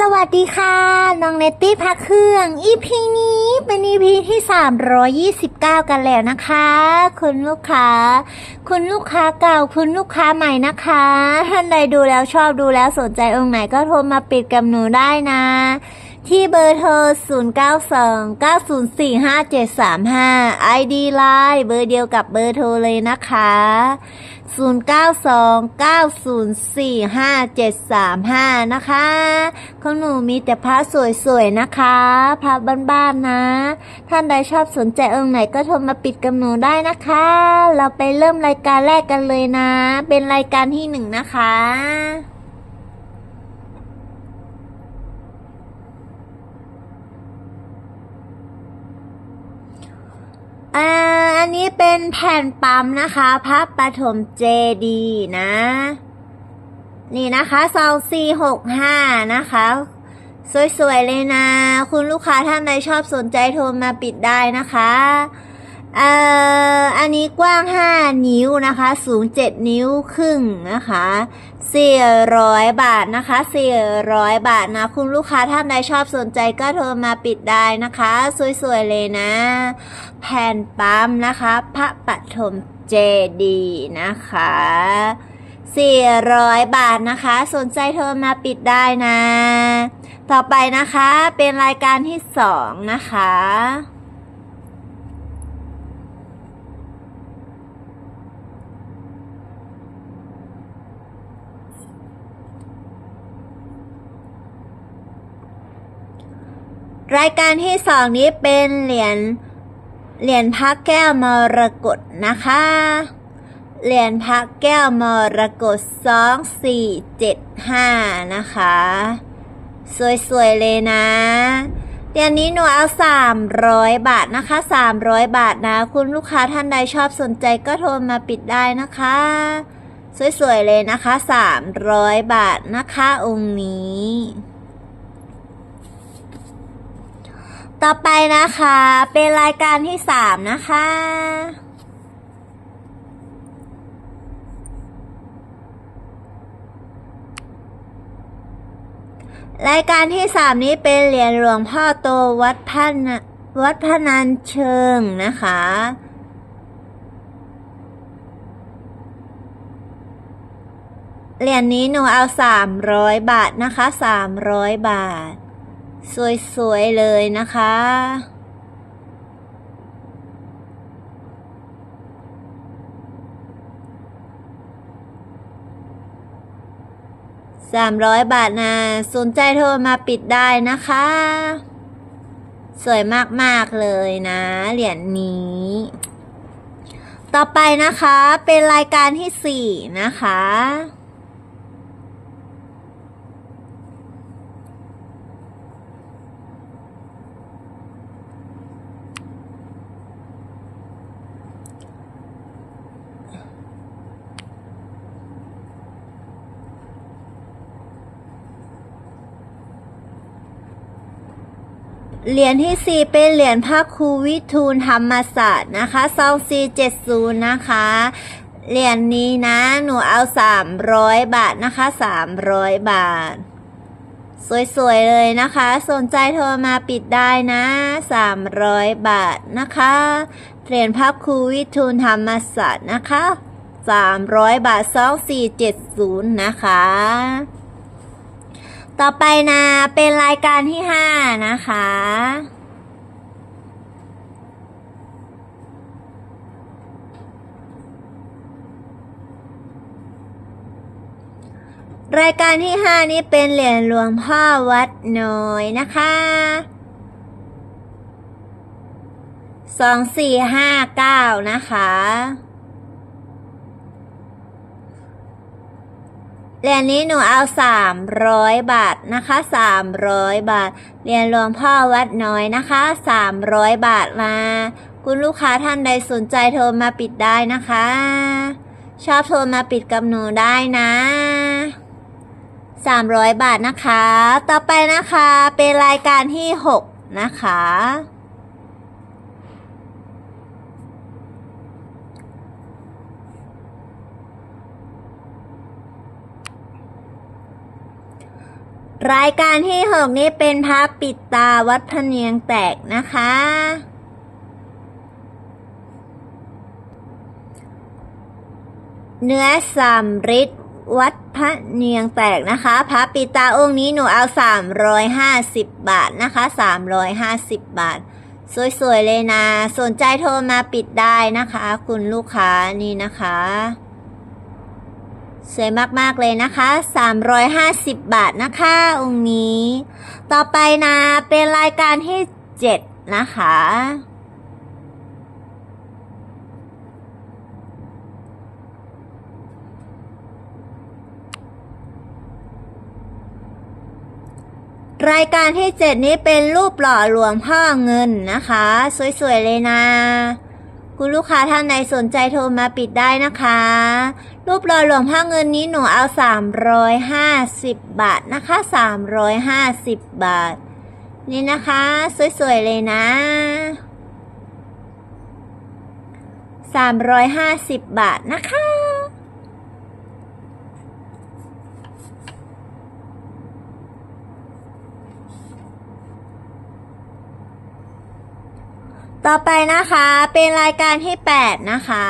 สวัสดีค่ะ น้องเนตตี้พักเครื่อง EP นี้เป็น EP ที่ 329 กันแล้วนะคะ คุณลูกค้า คุณลูกค้าเก่า คุณลูกค้าใหม่นะคะ ท่านใดดูแล้วชอบดูแล้วสนใจองค์ไหนก็โทรมาปิดกับหนูได้นะ ที่เบอร์โทร 0929045735 ID Line เบอร์เดียวกับเบอร์โทรเลยนะคะ 0929045735 นะคะของหนูมีแต่พระสวยๆ นะคะพระบ้านๆ นะ ท่านใดชอบสนใจองค์ไหนก็โทรมาปิดกับหนูได้นะคะ เราไปเริ่มรายการแรกกันเลยนะ เป็นรายการที่หนึ่งนะคะ อ่าอันนี้เป็นแผ่นปั๊มนะคะพระปฐมเจดีนะ นี่นะคะซองสี่หกห้านะคะ สวยๆเลยนะ คุณลูกค้าท่านใดชอบสนใจโทรมาปิดได้นะคะ เอ่ออันนี้กว้าง 5 นิ้วนะคะ สูง 7 นิ้วครึ่งนะคะ400 บาทนะคะ400 บาทนะ คุณลูกค้าท่านใดชอบสนใจก็โทรมาปิดได้นะคะ สวยๆ เลยนะ แผ่นปั๊มนะคะ พระปฐมเจดีนะคะ400 บาทนะคะ สนใจโทรมาปิดได้นะ ต่อไปนะคะเป็นรายการที่ 2 นะคะ รายการที่สองนี้เป็นเหรียญเหรียญพระแก้วมรกตนะคะ เหรียญพระแก้วมรกตสองสี่เจ็ดห้านะคะ สวยๆเลยนะเหรียญนี้หนูเอาสามร้อยบาทนะคะสามร้อยบาทนะ คุณลูกค้าท่านใดชอบสนใจก็โทรมาปิดได้นะคะ สวยๆเลยนะคะสามร้อยบาทนะคะองค์นี้ ต่อไปนะคะ เป็นรายการที่สามนะคะ รายการที่สามนี้เป็นเหรียญหลวงพ่อโตวัดพันวัดพนันเชิงนะคะเหรียญนี้หนูเอาสามร้อยบาทนะคะสามร้อยบาท สวย ๆ เลยนะคะ สามร้อยบาทนะสนใจโทรมาปิดได้นะคะ สวยมาก ๆ เลยนะ เหรียญนี้ ต่อไปนะคะเป็นรายการที่สี่นะคะ เหรียญที่สี่เป็นเหรียญพระครูวิทูลธรรมศาสตร์นะคะซองซีเจ็ดศูนย์นะคะ เหรียญนี้นะ หนูเอาสามร้อยบาทนะคะสามร้อยบาท สวยๆเลยนะคะ สนใจโทรมาปิดได้นะสามร้อยบาทนะคะ เหรียญพระครูวิทูลธรรมศาสตร์นะคะสามร้อยบาทสองสี่เจ็ดศูนย์นะคะ ต่อไปนะเป็นรายการที่ห้านะคะ รายการที่ห้านี้เป็นเหรียญหลวงพ่อวัดน้อยนะคะสองสี่ห้าเก้านะคะ เหรียญนี้หนูเอาสามร้อยบาทนะคะสามร้อยบาทเหรียญหลวงพ่อวัดน้อยนะคะสามร้อยบาทมา คุณลูกค้าท่านใดสนใจโทรมาปิดได้นะคะ ชอบโทรมาปิดกับหนูได้นะสามร้อยบาทนะคะ ต่อไปนะคะเป็นรายการที่หกนะคะ รายการที่หกนี้เป็นพระปิดตาวัดพะเนียงแตกนะคะ เนื้อสามฤทธิ์วัดพระเนียงแตกนะคะ พระปิตาองค์นี้หนูเอา 350 บาทนะคะ 350 บาท สวยๆเลยนะ สนใจโทรมาปิดได้นะคะ คุณลูกค้านี่นะคะ สวยมาก ๆ เลยนะคะ 350 บาทนะคะ องค์นี้ ต่อไปนะเป็นรายการที่ 7 นะคะ รายการที่ 7 นี้เป็นรูปหล่อหลวงพ่อเงินนะคะ สวย ๆ เลยนะ คุณลูกค้าท่านใดสนใจโทรมาปิดได้นะคะ รูปหล่อหลวงพ่อเงินนี้หนูเอา 350 บาทนะคะ 350 บาท นี่นะคะ สวยๆเลยนะ 350 บาทนะคะ ต่อไปนะคะเป็นรายการที่ 8 นะคะ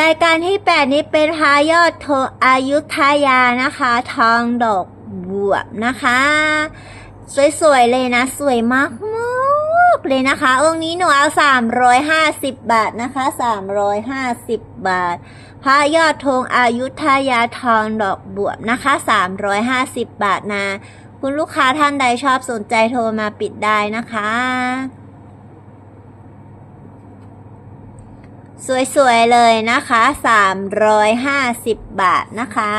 รายการที่ 8 นี้เป็นพายอดโทอายุทยานะคะ ทองดอกบวบนะคะ สวยๆ เลยนะ สวยมากมากเลยนะคะ องค์นี้หนูเอา 350 บาทนะคะ 350 บาทพระยอดธงอายุทยาทองดอกบวบนะคะ 350 บาทนะ คุณลูกค้าท่านใดชอบสนใจโทรมาปิดได้นะคะ สวยๆ เลยนะคะ 350 บาทนะคะ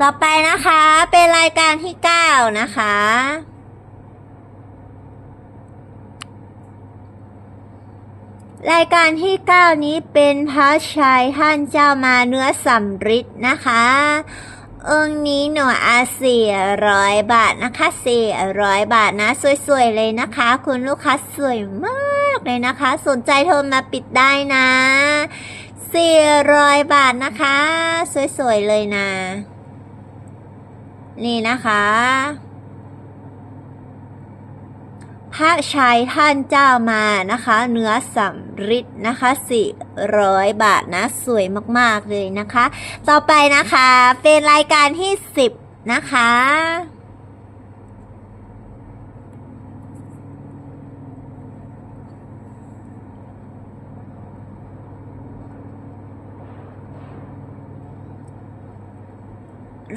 ต่อไปนะคะเป็นรายการที่ 9 นะคะ รายการที่ 9 นี้เป็นพระชัยท่านเจ้ามาเนื้อสำริดนะคะ องค์นี้หนูอาสี่ร้อยบาทนะคะสี่ร้อยบาทนะ สวยๆ เลยนะคะ คุณลูกค้าสวยมากเลยนะคะ สนใจโทรมาปิดได้นะสี่ร้อยบาทนะคะ สวยๆ เลยนะ นี่นะคะ พระชัยท่านเจ้ามานะคะ เนื้อสำริดนะคะ400บาทนะ สวยมากๆเลยนะคะ ต่อไปนะคะเป็นรายการที่10นะคะ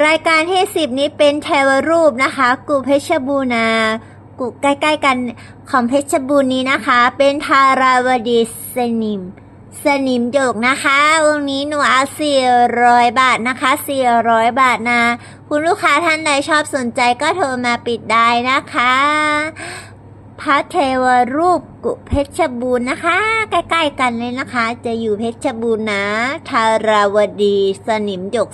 รายการที่ 10 นี้เป็นเทวรูปนะคะกูเพชรบูรณา กูใกล้ ๆ กันของเพชรบูรณ์นี้นะคะ เป็นทาราวดีสนิม สนิมโยกนะคะวงนี้หนูเอา400 บาทนะคะ 400 บาทนะ คุณลูกค้าท่านใดชอบสนใจก็โทรมาปิดได้นะคะ พระเทวรูปกุเพชรบูรณ์นะคะ ใกล้ ๆ กันเลยนะคะ จะอยู่เพชรบูรณ์นะทาราวดีสนิมหยก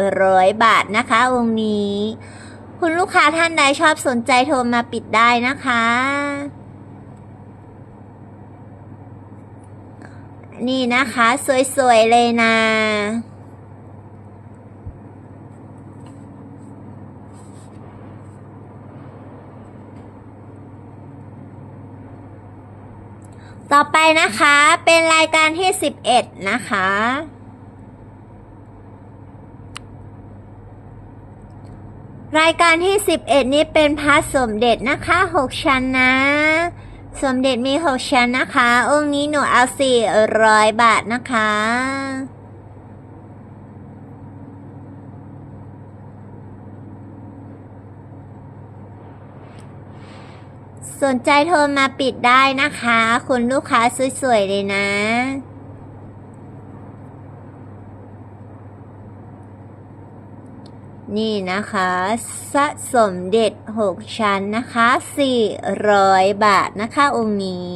400 บาทนะคะองค์นี้ คุณลูกค้าท่านใดชอบสนใจโทรมาปิดได้นะคะ นี่นะคะ สวย ๆ เลยนะต่อไปนะคะ เป็นรายการที่ 11 นะคะ รายการที่ 11 นี้เป็นพระสมเด็จนะคะ 6 ชั้นนะ สมเด็จมี 6 ชั้นนะคะ องค์นี้หนูเอา 400 บาทนะคะ สนใจโทรมาปิดได้นะคะ คุณลูกค้าสวยๆเลยนะ นี่นะคะสะสมเด็จ6ชั้นนะคะ 400 บาทนะคะองค์นี้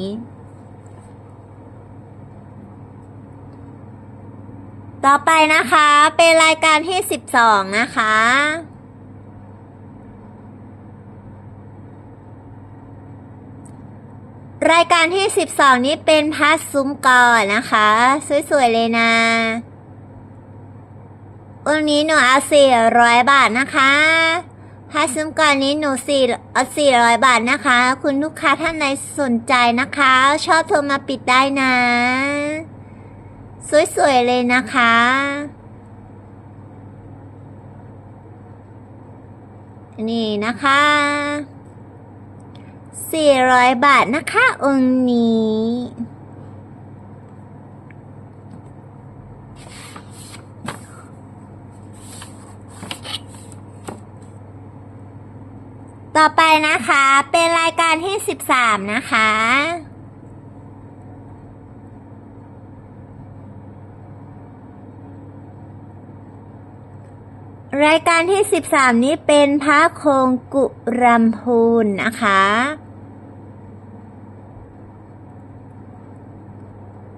ต่อไปนะคะเป็นรายการที่ 12 นะคะรรายการที่ 12 นี้เป็นพัสซุ้มกอนะคะ สวย ๆ เลยนะ วันนี้หนูเอา400บาทนะคะพัสซุ้มก่อนนี้หนู4เอา400บาทนะคะ คุณลูกค้าท่านใดสนใจนะคะ ชอบโทรมาปิดได้นะ สวยๆเลยนะคะนี่นะคะ400 บาทนะคะองค์นี้ ต่อไปนะคะเป็นรายการที่ 13 นะคะ รายการที่ 13 นี้เป็นพระโคงกุรัมพูนนะคะ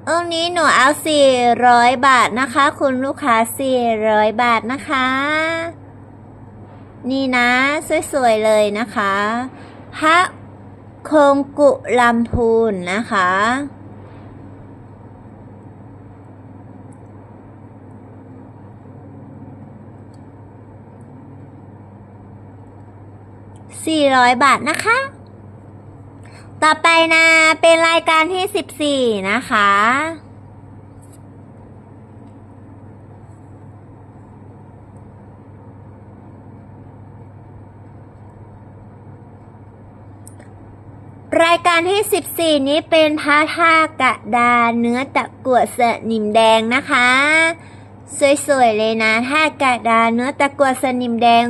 องค์นี้หนูเอา 400 บาทนะคะ คุณลูกค้า 400 บาทนะคะ นี่นะ สวยๆเลยนะคะพระโคงกุลัมพูนนะคะ400บาทนะคะ ต่อไปนะ เป็นรายการที่14นะคะ รายการที่ 14 นี้เป็นพระท่ากระดาเนื้อตะกั่วสนิมแดงนะคะ สวยๆเลยนะท่ากระดาเนื้อตะกั่วสนิมแดง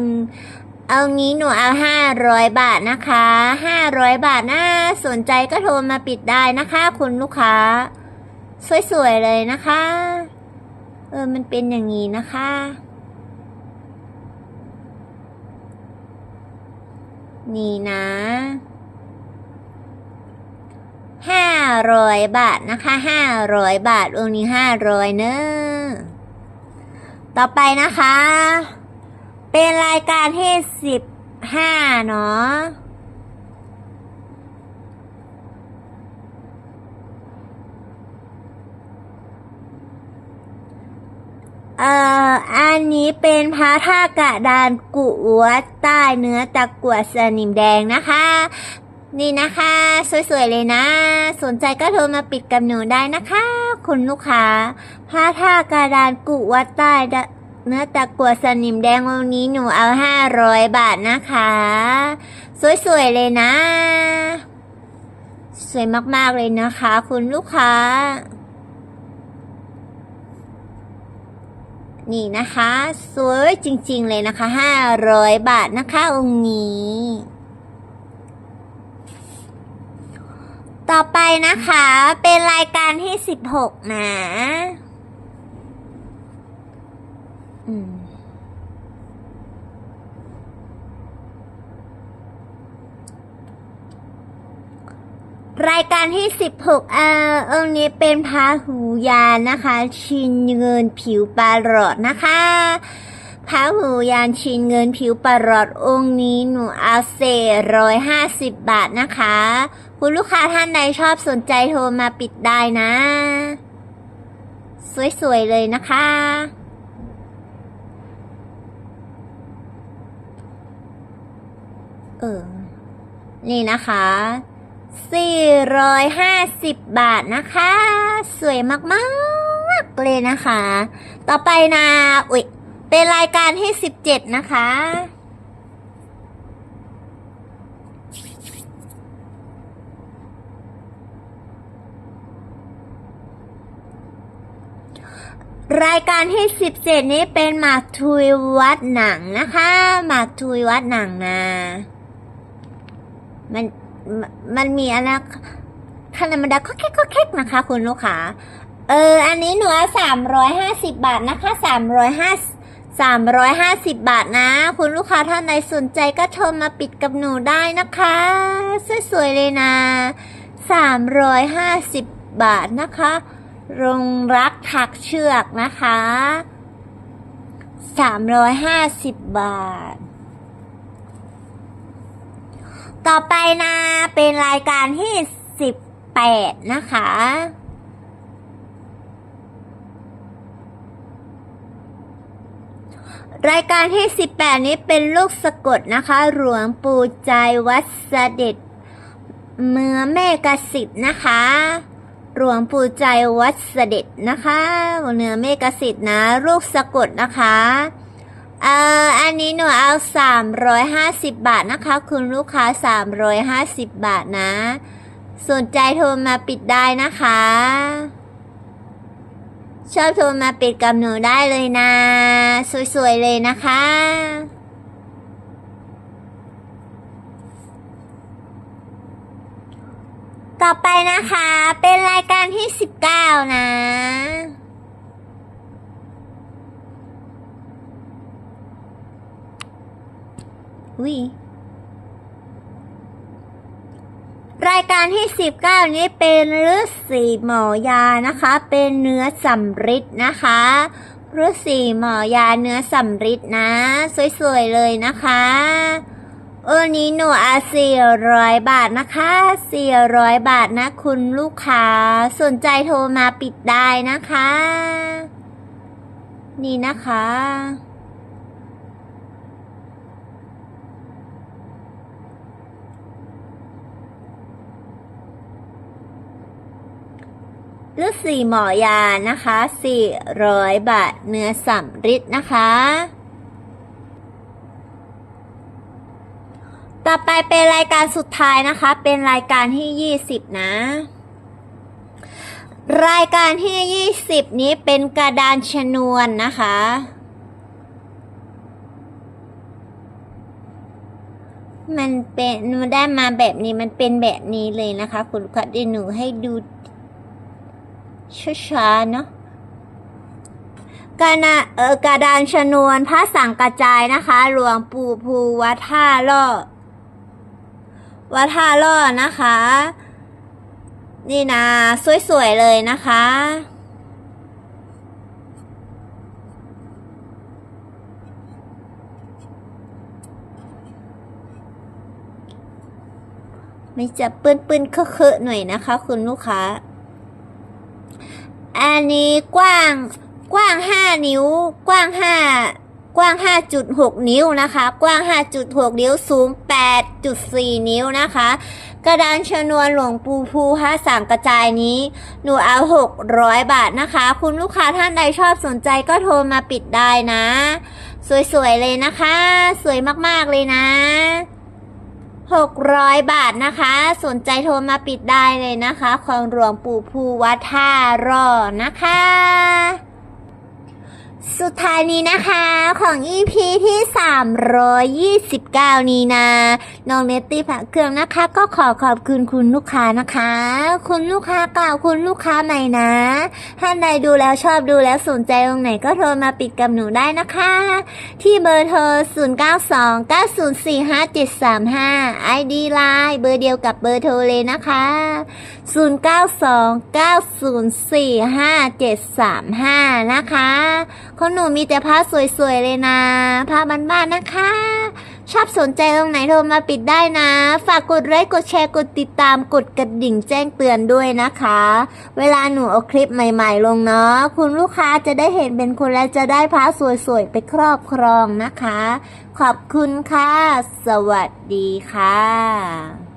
เอางี้หนูเอาห้าร้อยบาทนะคะห้าร้อยบาทนะสนใจก็โทรมาปิดได้นะคะคุณลูกค้า สวยๆเลยนะคะ เออมันเป็นอย่างนี้นะคะนี่นะ ห้าร้อยบาทนะคะห้าร้อยบาทองค์นี้ห้าร้อยเนอะต่อไปนะคะ เป็นรายการที่สิบห้าเนาะเอ่อ อันนี้เป็นพระท่ากระดานกุวัดใต้เนื้อตะกั่วสนิมแดงนะคะ นี่นะคะ สวยๆเลยนะ สนใจก็โทรมาปิดกับหนูได้นะคะ คุณลูกค้าพระท่ากระดานกุวัดใต้เนื้อตะกัวสนิมแดงวันนี้หนูเอาห้าร้อยบาทนะคะ สวยๆเลยนะ สวยมากๆเลยนะคะ คุณลูกค้า นี่นะคะ สวยจริงๆเลยนะคะห้าร้อยบาทนะคะองค์นี้ ต่อไปนะคะ เป็นรายการที่สิบหกนะรายการที่ 16 เอ่อองค์นี้เป็นพาหูยานนะคะ ชินเงินผิวปลาหลอดนะคะ พาหูยานชินเงินผิวปลาหลอดองค์นี้หนูเอาเซร้อยห้าสิบบาทนะคะ คุณลูกค้าท่านใดชอบสนใจโทรมาปิดได้นะ สวยๆเลยนะคะ เออ นี่นะคะ450บาทนะคะ สวยมากๆเลยนะคะ ต่อไปนะอุ๊ย เป็นรายการที่17นะคะ รายการที่17นี้เป็นหมากทุยวัดหนังนะคะ หมากทุยวัดหนังนะ มัน มันมันมีอะไรขนาดมันดังก็แค่ก็แค่นะคะ คุณลูกค้าเออ อันนี้หนูสามร้อยห้าสิบบาทนะคะสามร้อยห้า สามร้อยห้าสิบบาทนะ คุณลูกค้าท่านใดสนใจก็โทรมาปิดกับหนูได้นะคะ สวยๆเลยนะสามร้อยห้าสิบบาทนะคะ รงรักถักเชือกนะคะสามร้อยห้าสิบบาท ต่อไปนะ เป็นรายการที่สิบ18 นะคะ รายการที่ 18 นี้เป็นลูกสะกดนะคะ หลวงปู่ใจวัดเสด็จ เมือแม่กสิทธ์นะคะ หลวงปู่ใจวัดเสด็จนะคะเนื้อเมกสิทธิ์นะ ลูกสะกดนะคะ เอ่อ อันนี้หนูเอา 350 บาทนะคะ คุณลูกค้า 350 บาทนะ สนใจโทรมาปิดได้นะคะ ชอบโทรมาปิดกับหนูได้เลยนะ สวยๆเลยนะคะ ต่อไปนะคะ เป็นรายการที่19นะอุ้ย รายการที่ 19 นี้เป็นฤาษีหมอยานะคะ เป็นเนื้อสำริดนะคะฤาษีหมอยาเนื้อสำริดนะ สวยๆเลยนะคะเออนี้หนูอาสี่ร้อยบาทนะคะสี่ร้อยบาทนะ คุณลูกค้าสนใจโทรมาปิดได้นะคะ นี่นะคะ ฤาษีหมอยานะคะ400 บาท เนื้อสำริดนะคะ ต่อไปเป็นรายการสุดท้ายนะคะ เป็นรายการที่ 20 นะ รายการที่ 20 นี้เป็นกระดานชนวนนะคะมันเป็นมันได้มาแบบนี้มันเป็นแบบนี้เลยนะคะ คุณลูกค้าเดี๋ยวหนูให้ดู ช้าๆเนาะกานาเออกระดานชนวนพระสังกระจายนะคะ หลวงปู่ภูวัดท่าล่อวัดท่าล่อนะคะ นี่นะสวยๆเลยนะคะไม่จะปื้นๆเคอะๆหน่อยนะคะ คุณลูกค้า อันนี้กว้างกว้างห้านิ้ว กว้างห้ากว้างห้าจุดหกนิ้วนะคะ กว้างห้าจุดหกนิ้ว สูงแปดจุดสี่นิ้วนะคะ กระดานชนวนหลวงปู่ภูพระสังกระจายนี้ หนูเอาหกร้อยบาทนะคะ คุณลูกค้าท่านใดชอบสนใจก็โทรมาปิดได้นะ สวยๆ เลยนะคะ สวยมากๆเลยนะ 600 บาทนะคะ สนใจโทรมาปิดได้เลยนะคะคลองหลวงปู่ภูวัดท่ารอนะคะ สุดท้ายนี้นะคะของ EP ที่ 329 นี้นะน้องเนตตี้ผักเครื่องนะคะ ก็ขอขอบคุณคุณลูกค้านะคะ คุณลูกค้าเก่าคุณลูกค้าใหม่นะท่านใดดูแล้วชอบดูแล้วสนใจตรงไหนก็โทรมาปิดกับหนูได้นะคะ ที่เบอร์โทร 092 904 5735 ID Line เบอร์เดียวกับเบอร์โทรเลยนะคะ 092 904 5735 นะคะของหนูมีแต่ผ้าสวยๆเลยนะผ้าบ้านๆนะคะ ชอบสนใจตรงไหนโทรมาปิดได้นะ ฝากกดไลค์กดแชร์กดติดตามกดกระดิ่งแจ้งเตือนด้วยนะคะ เวลาหนูเอาคลิปใหม่ๆลงเนาะคุณลูกค้าจะได้เห็นเป็นคนและจะได้ผ้าสวยๆไปครอบครองนะคะ ขอบคุณค่ะ สวัสดีค่ะ